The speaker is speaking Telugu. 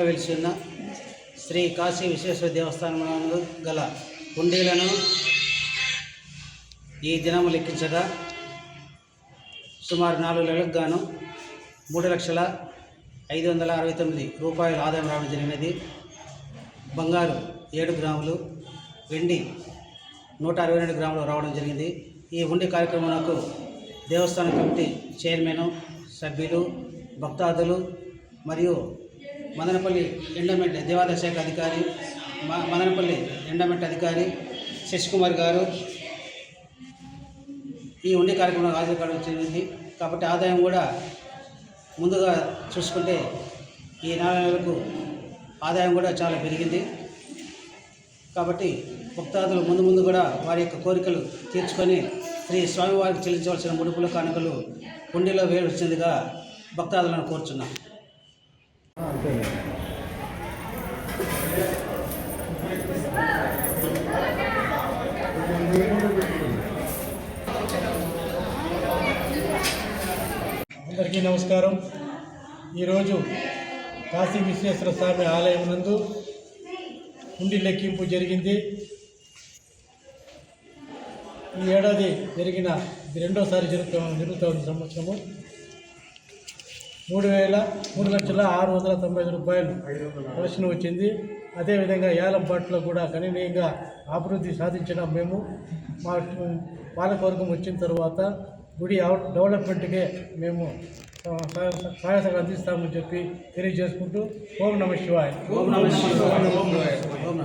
వెలిసిన శ్రీ కాశీ విశ్వేశ్వర దేవస్థానంలో గల హుండీలను ఈ దినము లెక్కించగా సుమారు నాలుగు నెలలకు గాను మూడు లక్షల ఐదు వందల అరవై తొమ్మిది రూపాయల ఆదాయం రావడం జరిగినది. బంగారు ఏడు గ్రాములు వెండి నూట అరవై రెండు గ్రాములు రావడం జరిగింది. ఈ హుండీ కార్యక్రమంలో దేవస్థాన కమిటీ చైర్మన్ సభ్యులు భక్తాదులు మరియు మదనపల్లి ఎండమెంట్ దేవాదాయ శాఖ అధికారి మ- మదనపల్లి ఎండమెంట్ అధికారి శశికుమార్ గారు. ఈ ఉండి కార్యక్రమంలో హాజరు కావడం జరిగింది. కాబట్టి ఆదాయం కూడా ముందుగా చూసుకుంటే ఈ నాలుగు నెలలకు ఆదాయం కూడా చాలా పెరిగింది. కాబట్టి భక్తాదులు ముందు ముందు కూడా వారి యొక్క కోరికలు తీర్చుకొని శ్రీ స్వామివారికి చెల్లించవలసిన ముడుపులు కానుకలు హుండీలో వేయవలసిందిగా భక్తాదులను కోరుచున్నాం. అందరికీ నమస్కారం. ఈరోజు కాశీ విశ్వేశ్వర స్వామి ఆలయం నందు హుండీ లెక్కింపు జరిగింది. ఈ ఏడాది జరిగిన ఇది రెండోసారి జరుగుతూ జరుగుతుంది సంవత్సరము. మూడు వేల మూడు లక్షల ఆరు వందల తొంభై ఐదు రూపాయలు ప్రదర్శన వచ్చింది అదేవిధంగా ఏలంపాట్లో కూడా గణనీయంగా అభివృద్ధి సాధించిన మేము మా పాలకవర్గం వచ్చిన తర్వాత గుడి అవ- డెవలప్మెంట్కే మేము ఆ, సహాయ అందిస్తామని చెప్పి తెలియజేసుకుంటూ ఓం నమ శివాయ ఓం నమ శివాయ. ఓం